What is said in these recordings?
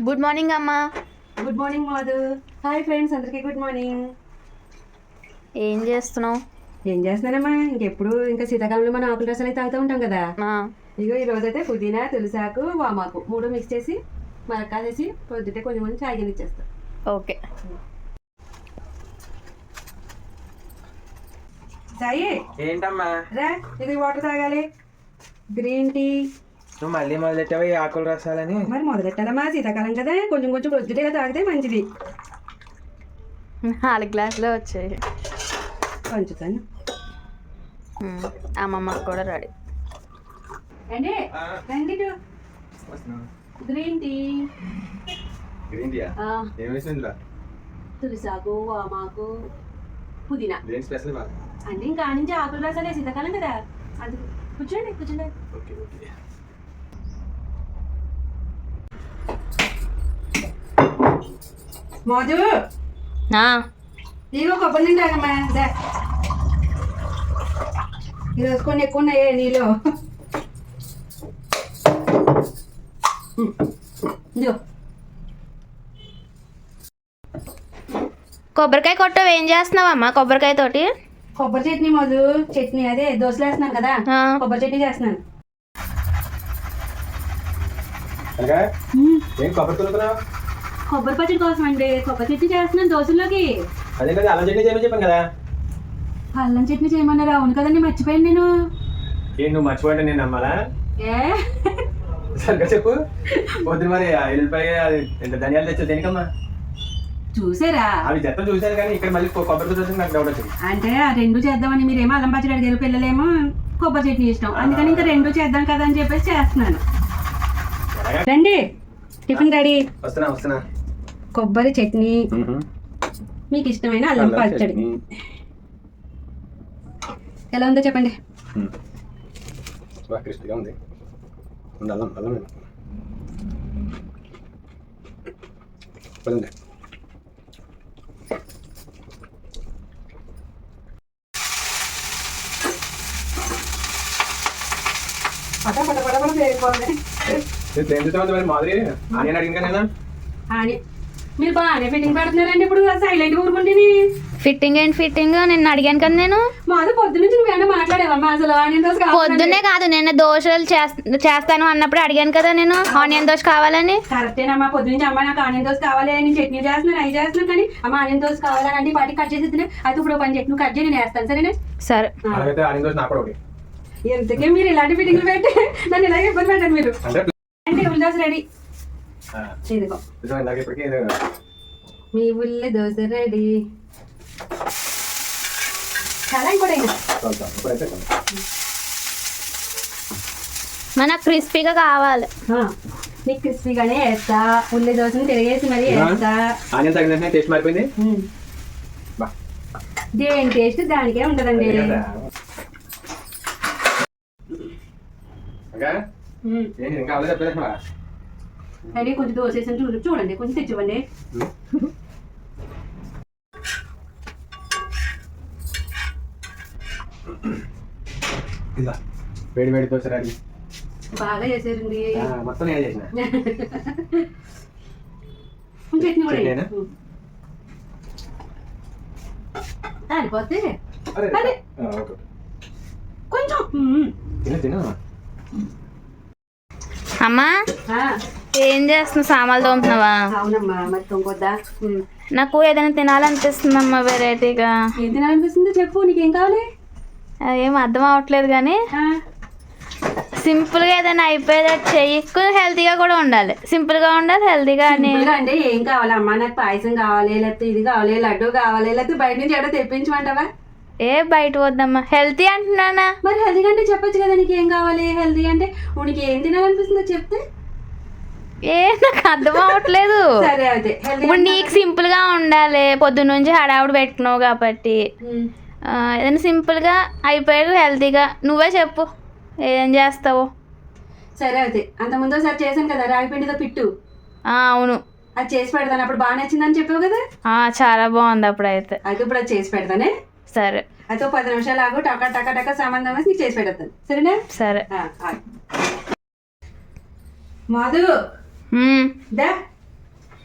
Good morning అమ్మా. Good morning Madhu. Hi friends అందరికీ good morning ఏం చేస్తున్నావు? ఏం చేస్తున్నానమ్మా? ఇంకెప్పుడు ఇంకా శీతాకాలంలో మనం ఆకుల రసాలు అయితే తాగుతూ ఉంటాం కదా. ఇగో ఈ రోజైతే పుదీనా తులసాకు వామాకు మూడు మిక్స్ చేసి మరక్కాసేసి పొద్దుటే కొంచెం కొంచెం చాయ్ కింద ఇచ్చేస్తా. ఓకే. చాయ్ ఏంటమ్మా? రా ఇది వాటర్ తాగాలి. గ్రీన్ టీ నువ్వు మళ్ళీ మొదలెట్టావు ఈ ఆకుల రసాలని? మరి మొదలెట్టాలమ్మా శీతాకాలం కదా? కొంచెం కొంచెం పొద్దుటే తాగితే మంచిది. నాలుగు గ్లాసులే వచ్చాయి. పంచుతాను. మ్మ్. అమ్మమ్మకి కూడా రెడీ. అండి రండి. Green tea. గ్రీన్ టీయా? ఆ, ఏం వేసింది ఇందులో? తులసాకు వామాకు పుదీనా. దేని స్పెషల్ బాగా? అన్ని ఇంకా నుంచి ఆకుల రసాలే శీతాకాలం కదా. అది కూర్చోండి కూర్చోండి. Okay okay. మోజు నీకు కొబ్బరి నీళ్ళు తాగమ్మా. ఈరోజు కొన్ని ఎక్కువ ఉన్నాయే నీళ్ళు కొబ్బరికాయ కొట్టవు ఏం చేస్తున్నావమ్మా కొబ్బరికాయ తోటి? కొబ్బరి చట్నీ మోజు చట్నీ అదే దోశలు వేస్తున్నాను కదా. కొబ్బరి చట్నీ చేస్తున్నాను. ఏం కొబ్బరి తులుతున్నావు? కొబ్బరి పచ్చడి కోసం అండి కొబ్బరి చట్నీ చేస్తున్నాను దోశల్లోకి. అదే కదా అలా చట్నీ చేయమని చెప్పాను కదా. అల్లం చట్నీ చేయమన్నారు? అవును కదండి మర్చిపోయాను నేను. ఏం నువ్వు మర్చిపోయింటే నేను నమ్మాలా? ఏ? సరిగ్గా చెప్పు. పొద్దున మరి ఎల్లిపాయ ఎంత ధనియాలు తెచ్చా దేనికమ్మా? చూసారా? అవి చెత్త చూశాను కానీ ఇక్కడ మళ్ళీ కొబ్బరి తులుతుంది నాకు డౌట్ వచ్చింది. అంటే ఆ రెండు చేద్దామని మీరేమో అల్లం పచ్చడి అడిగారు పిల్లలేమో కొబ్బరి చట్నీ ఇష్టం. అందుకని ఇంకా రెండు చేద్దాం కదా అని చెప్పేసి చేస్తున్నాను? రండి టిఫిన్ రెడీ. వస్తున్నా వస్తున్నా. కొబ్బరి చట్నీ. మీకు ఇష్టమైన అల్లం పచ్చడి. ఎలా ఉందో చెప్పండి. ఉంది. అల్లం అల్లం పట పేరుకోవాలి మాదిరి? ఆనియన్ అడిగిన కదా? నేను అని మీరు బాగానే ఫిట్టింగ్ పెడుతున్నారండి ఇప్పుడు సైలెంట్ ఊరుకుంటేని ఫిట్టింగ్ ఏంటి ఫిట్టింగ్ నిన్ను అడిగాను కదా నేను. మాది పొద్దు నుంచి నువ్వేమో మాట్లాడేవమ్మా అసలు ఆనియన్ దోశ పొద్దున్నే కాదు నిన్న దోశలు చేస్- చేస్తాను అన్నప్పుడు అడిగాను కదా నేను ఆనియన్ దోశ కావాలని. కరెక్టేనమ్మా పొద్దు నుంచి అమ్మ నాకు ఆనియన్ దోశ కావాలి నేను చట్నీ చేస్తున్నాను అవి చేస్తున్నాను కానీ అమ్మ ఆనియన్ దోశ కావాలని అంటే ఈ పాటికి కట్ చేసి అయితే ఇప్పుడు పని చెప్పి నువ్వు కట్ చేయి నేను వేస్తాను సరేనా? సరే. ఎంతకే మీరు ఇలాంటి ఫిట్టింగ్లు పెట్టి? నన్ను ఇలాగే ఇబ్బంది పెట్టండి మీరు. అంటే రెడీ. ఇదిగో మీ ఉల్లి దోశ రెడీ చాలా కూడా. మనకు క్రిస్పీగా కావాలి నీకు క్రిస్పీగానే వేస్తా ఉల్లి దోశని తిరిగేసి మరీ వేస్తా ఆనియన్ తగిన వెంటనే టేస్ట్ మారిపోయింది ఉమ్. బా దేని టేస్ట్ దానికే ఉంటదండి. ఇంకా రెడీ కొంచెం దోశ వేసి చూడు చూడండి కొంచెం తెచ్చివ్వండి ఇలా వేడి వేడి దోశ రెడీ బాగా చేసారండి ఆ, మొత్తం నేను చేసిన కొంచెం చట్నీ కూడా కొంచెం ఉమ్. తిను తిను అమ్మా ఏం చేస్తున్నావు? సామాన్లు తోముతున్నావా? అవునమ్మా మరి తొంగొద్దా ఉమ్. నాకు ఏదైనా తినాలనిపిస్తుందమ్మా వెరైటీగా. ఏం తినాలనిపిస్తుందో చెప్పు నీకేం కావాలి? ఏం అర్థం అవ్వట్లేదు కానీ సింపుల్గా ఏదైనా అయిపోయేటట్టు చెయ్యి. ఎక్కువ హెల్తీగా కూడా ఉండాలి. సింపుల్గా ఉండాలి హెల్తీగా అని. అంటే ఏం కావాలమ్మా నాకు పాయసం కావాలి లేకపోతే ఇది కావాలి లడ్డు కావాలి లేకపోతే బయట నుంచి ఎక్కడ తెప్పించమంటావా? ఏ బయట వద్దమ్మా. హెల్తీ అంటున్నానా? మరి హెల్తీ అంటే చెప్పొచ్చు కదా నీకు ఏం కావాలి? హెల్తీ అంటే నీకు ఏం తినాలనిపిస్తుందో చెప్తే? ఏ నాకు అర్థం అవ్వట్లేదు. అయితే ఇప్పుడు నీకు సింపుల్గా ఉండాలి పొద్దున్న నుంచి హడావుడు పెట్టుకున్నావు కాబట్టి. ఏదైనా సింపుల్గా అయిపోయాడు హెల్తీగా నువ్వే చెప్పు ఏం చేస్తావు. సరే అయితే. అంత ముందు ఒకసారి చేశాను కదా రాగి పిండితో పిట్టు. ఆ, అవును. అది చేసి పెడతాను. అప్పుడు బాగా నచ్చిందని చెప్పావు కదా? చాలా బాగుంది అప్పుడైతే. అయితే ఇప్పుడు అది చేసి పెడతానే? సరే. అయితే పది నిమిషాలు ఆగు టకా టకా టకా సంబంధం వేసి నీకు చేసి పెడతాను. సరేనా? సరే. మాధు. దా.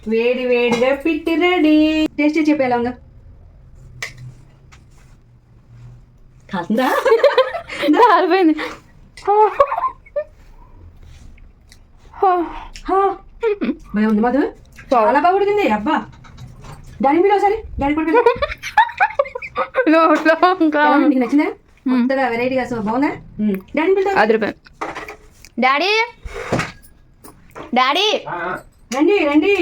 వేడి వేడిగా పిట్టి రెడీ. టేస్ట్ చెప్పి కాస్తుందా కాలిపోయింది హా. భలే ఉంది మధు. చాలా బాగా ఉడికింది. అబ్బా. డాడీ మీరు ఒకసారి ఉంది? నీకు నచ్చిందా? కొత్తగా వెరైటీగా సో బాగుందా? అది రూపాయి డాడీ? డాడీ! రండి రండి.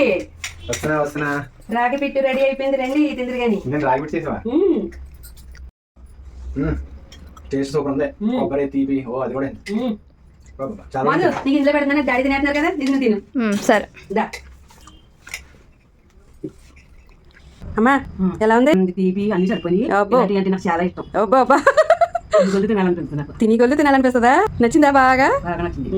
వస్తున్నా వస్తున్నా. రాగి పిట్టు రెడీ అయిపోయింది రండి తిందిరి కానీ. నేను రాగి పెట్టి చేసావా? టేస్ట్ సూపర్ ఉంది. కొబ్బరి తీపి. ఓ అది కూడా మధు. నీకు ఇంట్లో పెడుతున్నా డాడీ తినేస్తున్నారు కదా తిను. సరే. దా. అమ్మా ఎలా ఉంది? తీపి అన్ని సరిపోయి. అంటే నాకు చాలా ఇష్టం. తినాలనిపిస్తుంది తిని కొల్లు తినాలనిపిస్తుందా? నచ్చిందా బాగా? బాగా నచ్చింది.